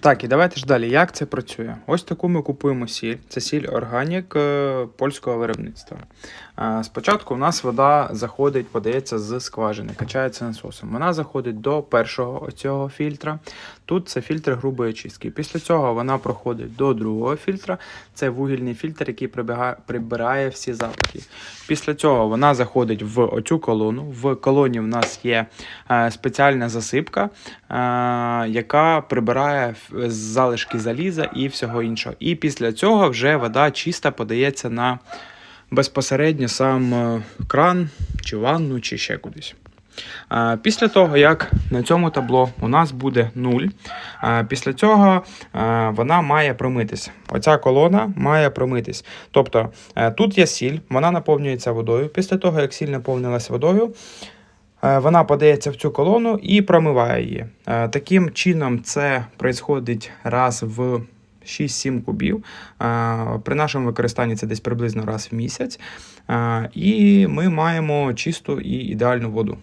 Так, і давайте ж далі. Як це працює? Ось таку ми купуємо сіль. Це сіль органік е, польського виробництва. Е, Спочатку у нас вода заходить, подається з скважини, качається насосом. Вона заходить до першого оцього фільтра. Тут це фільтр грубої очистки. Після цього вона проходить до другого фільтра. Це вугільний фільтр, який прибіга- прибирає всі запахи. Після цього вона заходить в оцю колону. В колоні в нас є е, спеціальна засипка, яка прибирає залишки заліза і всього іншого. І після цього вже вода чиста подається на безпосередньо сам е, кран, чи ванну, чи ще кудись. Після того, як на цьому табло у нас буде 0, е, після цього е, вона має промитись. Оця колона має промитись. Тобто е, тут є сіль, вона наповнюється водою. Після того, як сіль наповнилась водою, вона подається в цю колону і промиває її. Е, Таким чином, це відбувається раз в 6-7 кубів. Е, При нашому використанні це десь приблизно раз в місяць. Е, І ми маємо чисту і ідеальну воду.